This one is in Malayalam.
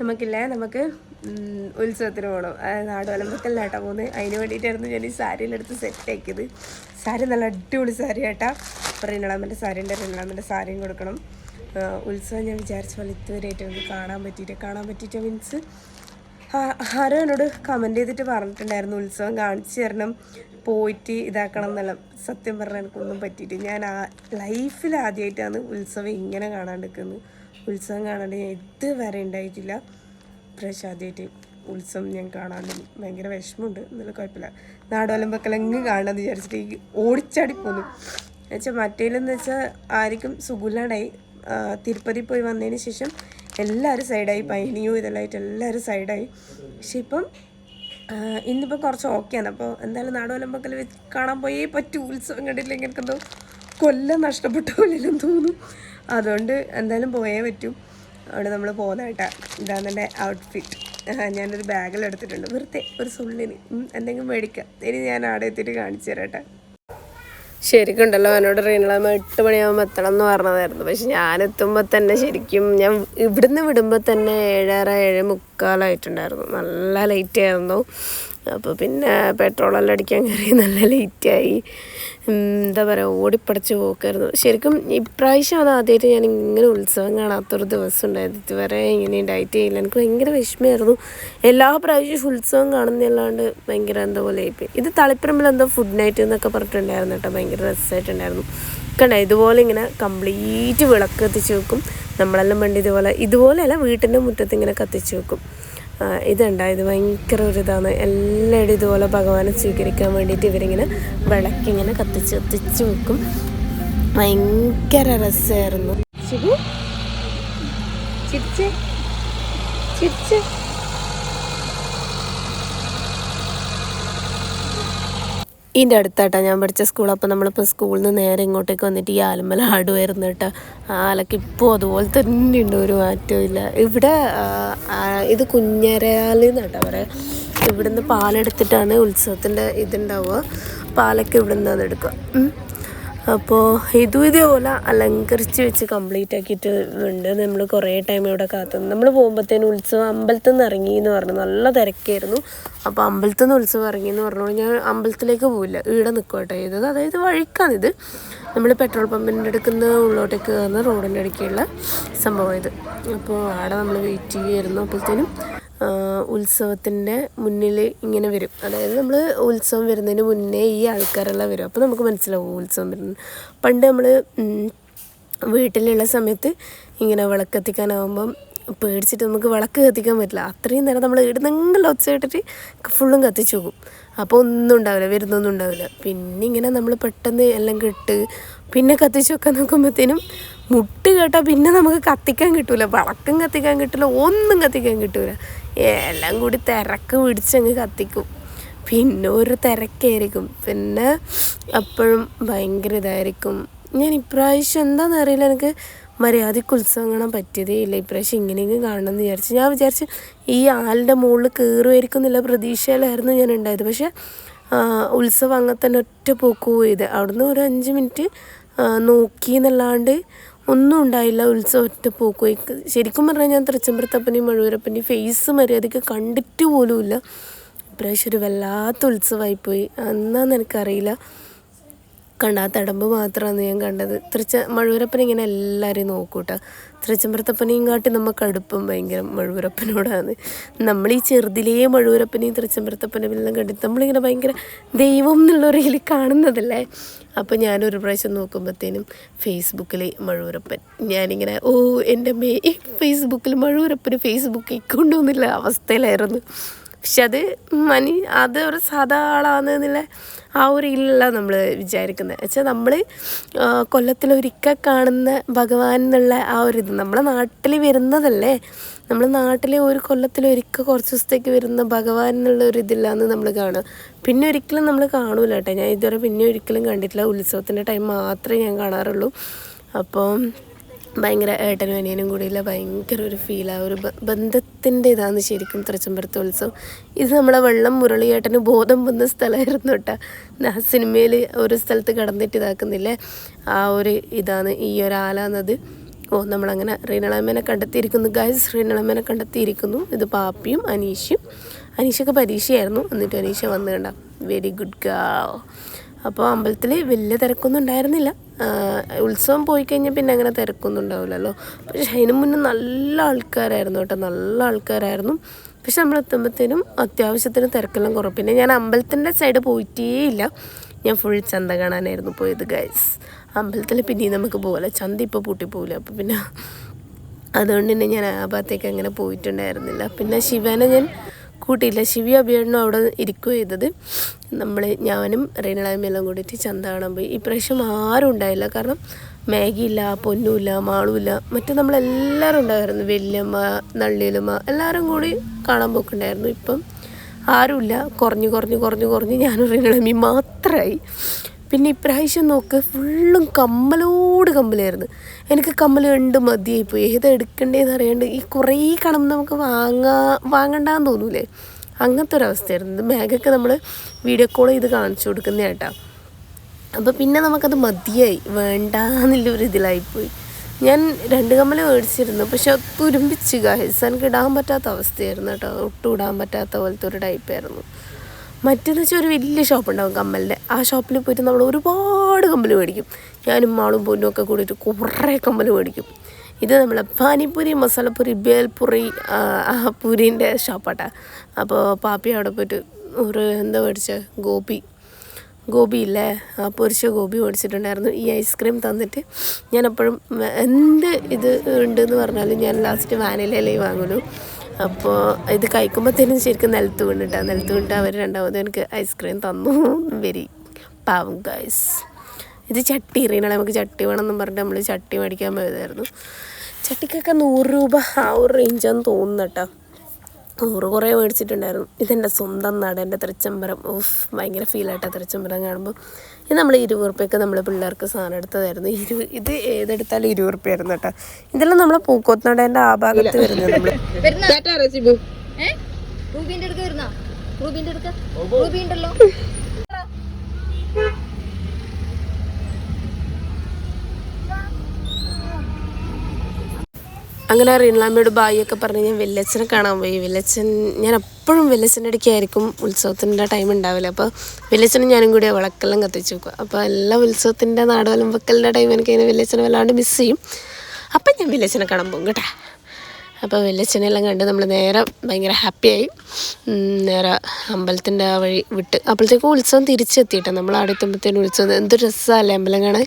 നമുക്കില്ലേ നമുക്ക് ഉത്സവത്തിന് പോകണം അതായത് നാടുവലമ്പക്കലിലാട്ടാ പോകുന്നത് അതിന് വേണ്ടിയിട്ടായിരുന്നു ഞാൻ ഈ സാരിയിലെടുത്ത് സെറ്റ് ആക്കിയത് സാരി നല്ല അടിപൊളി സാരി ആട്ടാ അപ്പോൾ റിനളാമന്റെ സാരി ഉണ്ട് റിനളാമന്റെ സാരിയും കൊടുക്കണം. ഉത്സവം ഞാൻ വിചാരിച്ച പോലെ ഇതുവരെയായിട്ട് എനിക്ക് കാണാൻ പറ്റിയിട്ട് കാണാൻ പറ്റിയിട്ട് മീൻസ്? ആരോ എന്നോട് കമന്റ് ചെയ്തിട്ട് പറഞ്ഞിട്ടുണ്ടായിരുന്നു ഉത്സവം കാണിച്ചു തരണം പോയിട്ട് ഇതാക്കണം എന്നുള്ള. സത്യം പറഞ്ഞാൽ എനിക്കൊന്നും പറ്റിയിട്ട് ഞാൻ ആ ലൈഫിൽ ആദ്യമായിട്ടാണ് ഉത്സവം ഇങ്ങനെ കാണാണ്ടിരിക്കുന്നത് ഉത്സവം കാണാണ്ട് ഞാൻ ഇതുവരെ ഉണ്ടായിട്ടില്ല. പ്രശാദിയായിട്ട് ഉത്സവം ഞാൻ കാണാണ്ട് ഭയങ്കര വിഷമമുണ്ട്. എന്നാലും കുഴപ്പമില്ല. നാടോലമ്പക്കലെങ്ങ് കാണാമെന്ന് വിചാരിച്ചിട്ട് ഈ ഓടിച്ചാടി പോന്നു. എന്നുവെച്ചാൽ മറ്റേലെന്ന് വെച്ചാൽ ആർക്കും സുഖമില്ലാണ്ടായി. തിരുപ്പതി പോയി വന്നതിന് ശേഷം എല്ലാവരും സൈഡായി. പൈനിയും ഇതെല്ലാമായിട്ട് എല്ലാവരും സൈഡായി. പക്ഷെ ഇപ്പം ഇന്നിപ്പോൾ കുറച്ച് ഓക്കെയാണ് അപ്പോൾ എന്തായാലും നാടോലമ്പക്കൽ വെച്ച് കാണാൻ പോയേ പറ്റൂ. ഉത്സവം കണ്ടില്ലെങ്കിൽ എനിക്കെന്തോ കൊല്ലം നഷ്ടപ്പെട്ട പോലെ തോന്നും. അതുകൊണ്ട് എന്തായാലും പോയേ പറ്റും. അവിടെ നമ്മൾ പോകുന്നതായിട്ടാ. ഇതാണ് എന്റെ ഔട്ട്ഫിറ്റ് ഞാനൊരു ബാഗിൽ എടുത്തിട്ടുണ്ട്. വെറുതെ ഒരു സുള്ളിന്. എന്തെങ്കിലും മേടിക്കാം. ഇനി ഞാൻ അവിടെ എത്തിയിട്ട് കാണിച്ചു തരാട്ടെ ശരിക്കും ഉണ്ടല്ലോ എന്നോട് റീനളമ്മ എട്ട് മണിയാകുമ്പോൾ എത്തണം എന്ന് പറഞ്ഞതായിരുന്നു. പക്ഷെ ഞാൻ എത്തുമ്പോൾ തന്നെ ശരിക്കും ഞാൻ ഇവിടുന്ന് വിടുമ്പോൾ തന്നെ ഏഴര ഏഴ് മുക്കാലായിട്ടുണ്ടായിരുന്നു. നല്ല ലേറ്റ് ആയിരുന്നു. അപ്പോൾ പിന്നെ പെട്രോളെല്ലാം അടിക്കാൻ കയറി നല്ല ലേറ്റായി. എന്താ പറയുക ഓടിപ്പടച്ച് പോക്കായിരുന്നു. ശരിക്കും ഇപ്രാവശ്യം അത് ആദ്യമായിട്ട് ഞാൻ ഇങ്ങനെ ഉത്സവം കാണാത്തൊരു ദിവസം ഉണ്ടായിരുന്നു. ഇതുവരെ ഇങ്ങനെ ഡയറ്റ് ഇല്ല. എനിക്ക് ഭയങ്കര വിഷമമായിരുന്നു. എല്ലാ പ്രാവശ്യവും ഉത്സവം കാണുന്നതല്ലാണ്ട് ഭയങ്കര എന്താ പോലെ ആയിപ്പോയി ഇത് തളിപ്പറമ്പിൽ എന്തോ ഫുഡ് നൈറ്റ് എന്നൊക്കെ പറഞ്ഞിട്ടുണ്ടായിരുന്നു കേട്ടോ. ഭയങ്കര രസമായിട്ടുണ്ടായിരുന്നു. കണ്ടോ ഇതുപോലെ ഇങ്ങനെ കംപ്ലീറ്റ് വിളക്ക് കത്തിച്ച് വെക്കും. നമ്മളെല്ലാം വേണ്ടി ഇതുപോലെ ഇതുപോലെയല്ല വീട്ടിന്റെ മുറ്റത്ത് ഇങ്ങനെ കത്തിച്ച് വെക്കും. ആ, ഇതുണ്ട. ഇത് ഭയങ്കര ഒരു ഇതാണ്. എല്ലായിടും ഇതുപോലെ ഭഗവാനെ സ്വീകരിക്കാൻ വേണ്ടിയിട്ട് ഇവരിങ്ങനെ വിളക്കിങ്ങനെ കത്തിച്ച് കത്തിച്ച് വെക്കും. ഭയങ്കര രസമായിരുന്നു. ചിരിച്ചേ. ചിരിച്ച്. ഇതിന്റെ അടുത്തായിട്ടാണ് ഞാൻ പഠിച്ച സ്കൂൾ അപ്പോൾ നമ്മളിപ്പോൾ സ്കൂളിൽ നിന്ന് നേരെ ഇങ്ങോട്ടേക്ക് വന്നിട്ട് ഈ ആലമല ആടുമായിരുന്നു കേട്ടോ. ആലക്ക് ഇപ്പോൾ അതുപോലെ തന്നെ ഉണ്ട് ഒരു മാറ്റവും ഇല്ല. ഇവിടെ ഇത് കുഞ്ഞരയാൽ എന്നാട്ടോ പറയാം. ഇവിടുന്ന് പാലെടുത്തിട്ടാണ് ഉത്സവത്തിന്റെ ഇതുണ്ടാവുക. പാലൊക്കെ ഇവിടെ നിന്നാണ് എടുക്കുക. ഉം. അപ്പോൾ ഇതും ഇതേപോലെ അലങ്കരിച്ച് വെച്ച് കംപ്ലീറ്റ് ആക്കിയിട്ട് ഉണ്ട് നമ്മൾ കുറേ ടൈം ഇവിടെ കാത്തു നമ്മൾ പോകുമ്പോഴത്തേനും ഉത്സവം അമ്പലത്തിൽ നിന്ന് ഇറങ്ങി എന്ന് പറഞ്ഞു. നല്ല തിരക്കായിരുന്നു. അപ്പോൾ അമ്പലത്തിൽ നിന്ന് ഉത്സവം ഇറങ്ങി എന്ന് പറഞ്ഞു ഞാൻ അമ്പലത്തിലേക്ക് പോവില്ല. ഇവിടെ നിൽക്കോട്ടെ ചെയ്തത്. അതായത് വഴിക്കാണിത് നമ്മൾ പെട്രോൾ പമ്പിന്റെ അടുക്കുന്ന ഉള്ളോട്ടേക്ക് കയറുന്ന റോഡിന്റെ അടുക്കുള്ള സംഭവം ഇത്. അപ്പോൾ അവിടെ നമ്മൾ വെയിറ്റ് ചെയ്യുമായിരുന്നു അപ്പോഴത്തേനും. ഉത്സവത്തിന്റെ മുന്നിൽ ഇങ്ങനെ വരും. അതായത് നമ്മൾ ഉത്സവം വരുന്നതിന് മുന്നേ ഈ ആൾക്കാരെല്ലാം വരും. അപ്പോൾ നമുക്ക് മനസ്സിലാവും ഉത്സവം വരുന്നത്. പണ്ട് നമ്മൾ വീട്ടിലുള്ള സമയത്ത് ഇങ്ങനെ വിളക്ക് കത്തിക്കാനാവുമ്പം പേടിച്ചിട്ട് നമുക്ക് വിളക്ക് കത്തിക്കാൻ പറ്റില്ല. അത്രയും നേരം നമ്മൾ ഇടുന്നെങ്കിലും ഒച്ച ഇട്ടിട്ട് ഫുള്ളും കത്തിച്ചു പോകും. അപ്പോൾ ഒന്നും ഉണ്ടാവില്ല വരുന്നൊന്നും ഉണ്ടാവില്ല. പിന്നെ ഇങ്ങനെ നമ്മൾ പെട്ടെന്ന് എല്ലാം കെട്ട് പിന്നെ കത്തിച്ചു വെക്കാൻ നോക്കുമ്പോഴത്തേനും മുട്ട് കേട്ടാൽ പിന്നെ നമുക്ക് കത്തിക്കാൻ കിട്ടൂല. വിളക്കും കത്തിക്കാൻ കിട്ടില്ല ഒന്നും കത്തിക്കാൻ കിട്ടൂല. എല്ലാം കൂടി തിരക്ക് പിടിച്ചങ്ങ് കത്തിക്കും. പിന്നെ ഒരു തിരക്കായിരിക്കും. പിന്നെ അപ്പോഴും ഭയങ്കര ഇതായിരിക്കും. ഞാൻ ഇപ്രാവശ്യം എന്താണെന്ന് അറിയില്ല. എനിക്ക് മര്യാദയ്ക്ക് ഉത്സവം കാണാൻ പറ്റിയതേ ഇല്ല. ഇപ്രാവശ്യം ഇങ്ങനെയെങ്കിലും കാണണം എന്ന് വിചാരിച്ചു. ഞാൻ വിചാരിച്ചു ഈ ആലിന്റെ മുകളിൽ കയറുമായിരിക്കും എന്നുള്ള പ്രതീക്ഷയിലായിരുന്നു ഞാൻ ഉണ്ടായത്. പക്ഷേ ഉത്സവം അങ്ങനെ തന്നെ ഒറ്റ പോക്ക് പോയത്. അവിടുന്ന് ഒരു അഞ്ച് മിനിറ്റ് നോക്കി എന്നല്ലാണ്ട് ഒന്നും ഉണ്ടായില്ല. ഉത്സവം ഒറ്റ പോക്ക്. ശരിക്കും പറഞ്ഞാൽ ഞാൻ തൃച്ചംബരത്തപ്പനെയും മഴൂരപ്പന്റെയും ഫേസ് മര്യാദയ്ക്ക് കണ്ടിട്ട് പോലുമില്ല. ഇപ്രാവശ്യം ഒരു വല്ലാത്ത ഉത്സവമായിപ്പോയി. എന്നാന്ന് എനിക്കറിയില്ല. കണ്ട ആ തടമ്പ് മാത്രമാണ് ഞാൻ കണ്ടത്. തൃച്ച മഴൂരപ്പൻ ഇങ്ങനെ എല്ലാവരെയും നോക്കൂട്ട. തൃച്ചമ്പരത്തപ്പനെയും കാട്ടി നമുക്ക് അടുപ്പം ഭയങ്കര മഴൂരപ്പനോടാണ് നമ്മൾ ഈ ചെറുതിലേ മഴൂരപ്പനെയും തൃച്ചമ്പരത്തപ്പനെയും എല്ലാം കണ്ടി നമ്മളിങ്ങനെ ഭയങ്കര ദൈവം എന്നുള്ള രീതിയിൽ കാണുന്നതല്ലേ? അപ്പോൾ ഞാനൊരു പ്രാവശ്യം നോക്കുമ്പോഴത്തേനും ഫേസ്ബുക്കിൽ മഴൂരപ്പൻ ഞാനിങ്ങനെ ഓ എന്റെ മേ ഫേസ്ബുക്കിൽ മഴൂരപ്പന് ഫേസ്ബുക്ക് കൊണ്ടുവന്നില്ല അവസ്ഥയിലായിരുന്നു. പക്ഷെ അത് മനി അത് ഒരു സാധാ ആളാണെന്നുള്ള ആ ഒരു ഇല്ല നമ്മൾ വിചാരിക്കുന്നത് വെച്ചാൽ നമ്മൾ കൊല്ലത്തിലൊരിക്കൽ കാണുന്ന ഭഗവാൻ എന്നുള്ള ആ ഒരു ഇത് നമ്മളെ നാട്ടിൽ വരുന്നതല്ലേ? നമ്മൾ നാട്ടിൽ ഒരു കൊല്ലത്തിലൊരിക്കൽ കുറച്ച് ദിവസത്തേക്ക് വരുന്ന ഭഗവാൻ എന്നുള്ള ഒരു ഇതില്ലാന്ന് നമ്മൾ കാണുക. പിന്നെ ഒരിക്കലും നമ്മൾ കാണൂല കേട്ടോ. ഞാൻ ഇതുവരെ പിന്നെ ഒരിക്കലും കണ്ടിട്ടില്ല. ഉത്സവത്തിന്റെ ടൈം മാത്രമേ ഞാൻ കാണാറുള്ളൂ. അപ്പം ഭയങ്കര ഏട്ടനും അനിയനും കൂടിയുള്ള ഭയങ്കര ഒരു ആ ഒരു ബന്ധത്തിന്റെ ഇതാണ് ശരിക്കും തൃച്ചമ്പരത്തെ ഉത്സവം. ഇത് നമ്മളെ വെള്ളം മുരളിയേട്ടന് ബോധം വന്ന സ്ഥലമായിരുന്നു കേട്ടോ. ആ സിനിമയിൽ ഒരു സ്ഥലത്ത് കടന്നിട്ട് ഇതാക്കുന്നില്ലേ? ആ ഒരു ഇതാണ് ഈ ഒരു ആല എന്നത്. ഓ നമ്മളങ്ങനെ റീനളമ്മേനെ കണ്ടെത്തിയിരിക്കുന്നു. ഗൈസ് റീനളമ്മേനെ കണ്ടെത്തിയിരിക്കുന്നു. ഇത് പാപ്പിയും അനീഷും അനീഷൊക്കെ പരീക്ഷയായിരുന്നു. എന്നിട്ട് അനീഷ വന്നു കണ്ട? വെരി ഗുഡ് ഗാ അപ്പോൾ അമ്പലത്തിൽ വലിയ തിരക്കൊന്നും ഉണ്ടായിരുന്നില്ല. ഉത്സവം പോയി കഴിഞ്ഞാൽ പിന്നെ അങ്ങനെ തിരക്കൊന്നും ഉണ്ടാവില്ലല്ലോ. പക്ഷേ അതിന് മുന്നേ നല്ല ആൾക്കാരായിരുന്നു കേട്ടോ. നല്ല ആൾക്കാരായിരുന്നു. പക്ഷെ നമ്മൾ എത്തുമ്പോഴത്തേനും അത്യാവശ്യത്തിന് തിരക്കെല്ലാം കുറവ്. പിന്നെ ഞാൻ അമ്പലത്തിന്റെ സൈഡ് പോയിട്ടേ ഇല്ല. ഞാൻ ഫുൾ ചന്ത കാണാനായിരുന്നു പോയത് ഗൈസ് അമ്പലത്തിൽ പിന്നെയും നമുക്ക് പോകല ചന്ത ഇപ്പോൾ പൂട്ടിപ്പോവില്ല അപ്പോൾ പിന്നെ അതുകൊണ്ട് തന്നെ ഞാൻ ആ ഭാഗത്തേക്ക് അങ്ങനെ പോയിട്ടുണ്ടായിരുന്നില്ല. പിന്നെ ശിവനെ ഞാൻ കൂട്ടിയില്ല. ശിവി അഭിയണ്ണും അവിടെ ഇരിക്കുക ചെയ്തത്. നമ്മൾ ഞാനും റീനളായ്മയെല്ലാം കൂടിയിട്ട് ചന്ത കാണാൻ പോയി. ഇപ്രാവശ്യം ആരും ഉണ്ടായില്ല. കാരണം മാഗിയില്ല പൊന്നുമില്ല മാളുമില്ല മറ്റു നമ്മളെല്ലാവരും ഉണ്ടായിരുന്നു. വല്യമ്മ നള്ളിയലുമ്മ എല്ലാവരും കൂടി കാണാൻ പോക്കുണ്ടായിരുന്നു. ഇപ്പം ആരുമില്ല കുറഞ്ഞു കുറഞ്ഞു കുറഞ്ഞു കുറഞ്ഞ് ഞാനും റീനളമ്മി മാത്രമായി പിന്നെ ഇപ്രാവശ്യം നോക്ക് ഫുള്ളും കമ്മലോട് കമ്മലായിരുന്നു. എനിക്ക് കമ്മൽ കണ്ട് മതിയായിപ്പോയി. ഏതാ എടുക്കണ്ടേന്ന് അറിയാണ്ട് ഈ കുറേ കണം നമുക്ക് വാങ്ങാ വാങ്ങണ്ടെന്ന് തോന്നൂലേ? അങ്ങനത്തെ ഒരവസ്ഥയായിരുന്നു ബാഗൊക്കെ നമ്മൾ വീഡിയോ കോൾ ചെയ്ത് കാണിച്ചു കൊടുക്കുന്ന കേട്ടാ അപ്പോൾ പിന്നെ നമുക്കത് മതിയായി. വേണ്ട എന്നുള്ളൊരു ഇതിലായിപ്പോയി ഞാൻ രണ്ട് കമ്മൽ മേടിച്ചിരുന്നു. പക്ഷെ തുരുമ്പിച്ച് ഗായസ് എനിക്ക് ഇടാൻ പറ്റാത്ത അവസ്ഥയായിരുന്നു കേട്ടോ. ഒട്ടും ഇടാൻ പറ്റാത്ത പോലത്തെ ഒരു ടൈപ്പായിരുന്നു മറ്റേന്ന് വെച്ചാൽ ഒരു വലിയ ഷോപ്പ് കമ്മലിന്റെ ആ ഷോപ്പിൽ പോയിട്ട് നമ്മൾ ഒരുപാട് കമ്മൽ മേടിക്കും. ഞാനും മാളും പൊന്നും ഒക്കെ കൂടിയിട്ട് കുറേ കമ്മൽ മേടിക്കും. ഇത് നമ്മളെ പാനിപ്പൂരി മസാലപ്പൂരി ആ, പൂരീന്റെ ഷോപ്പാട്ടാ. അപ്പോൾ പാപ്പി അവിടെ പോയിട്ട് ഒരു എന്താ മേടിച്ച? ഗോപി. ഗോപി ഇല്ലേ പൊരിച്ച ഗോപി മേടിച്ചിട്ടുണ്ടായിരുന്നു. ഈ ഐസ്ക്രീം തന്നിട്ട് ഞാൻ എപ്പോഴും എന്ത് ഇത് ഉണ്ടെന്ന് പറഞ്ഞാലും ഞാൻ ലാസ്റ്റ് വാനിലയിലേ വാങ്ങുള്ളൂ അപ്പോൾ ഇത് കഴിക്കുമ്പോഴത്തേനും ശരിക്കും നിലത്ത് വീണിട്ടാ. നിലത്ത് വീണിട്ട് അവർ രണ്ടാമത് എനിക്ക് ഐസ്ക്രീം തന്നു. വെരി പാവം ഗൈസ് ഇത് ചട്ടി എറിയണേ നമുക്ക് ചട്ടി വേണമെന്നും പറഞ്ഞിട്ട് നമ്മൾ ചട്ടി മേടിക്കാൻ പോയതായിരുന്നു. ചട്ടിക്കൊക്കെ നൂറ് രൂപ ആ ഒരു റേഞ്ചാന്ന് തോന്നുന്നു കേട്ടോ. നൂറ് കുറേ മേടിച്ചിട്ടുണ്ടായിരുന്നു. ഇതെന്റെ സ്വന്തം നാട് എന്റെ തൃച്ചംബരം. ഓഫ് ഭയങ്കര ഫീലായിട്ടാണ് തൃച്ചംബരം കാണുമ്പോൾ ഇത് നമ്മൾ ഇരുപത് ഉറുപ്പ്യൊക്കെ നമ്മൾ പിള്ളേർക്ക് സാധനം എടുത്തതായിരുന്നു. ഇരു ഇത് ഏതെടുത്താലും ഇരുപത് ഉറുപ്പ്യായിരുന്നു കേട്ടോ. ഇതെല്ലാം നമ്മളെ പൂക്കോത്തനടേന്റെ ആ ഭാഗത്ത് വരുന്നത് നമ്മൾ അടുക്ക അടുക്ക റൂബി ഉണ്ടല്ലോ അങ്ങനെ റീൻലാമ്മയോട് ബായിയൊക്കെ പറഞ്ഞ് ഞാൻ വെല്ലച്ചനെ കാണാൻ പോയി. വെല്ലച്ചൻ ഞാൻ എപ്പോഴും വെല്ലച്ചന്റെ അടുക്കായിരിക്കും ഉത്സവത്തിന്റെ ടൈം ഉണ്ടാവില്ല അപ്പോൾ വെല്ലച്ചനും ഞാനും കൂടി വിളക്കെല്ലാം കത്തിച്ച് വെക്കുക അപ്പോൾ എല്ലാ ഉത്സവത്തിന്റെ നാടുവലം വെക്കലിന്റെ ടൈം എനിക്ക് അതിനെ വെല്ലച്ചനെ വല്ലാണ്ട് മിസ് ചെയ്യും. അപ്പം ഞാൻ വെല്ലച്ചനെ കാണാൻ പോകും കേട്ടോ. അപ്പോൾ വെല്ലച്ചനെല്ലാം കണ്ട് നമ്മൾ നേരെ ഭയങ്കര ഹാപ്പിയായി നേരെ അമ്പലത്തിന്റെ ആ വഴി വിട്ട്. അപ്പോഴത്തേക്കും ഉത്സവം തിരിച്ചെത്തിയിട്ടാണ് നമ്മൾ അവിടെ എത്തുമ്പോഴത്തേനും ഉത്സവം. എന്ത് രസമല്ലേ അമ്പലം കാണാൻ?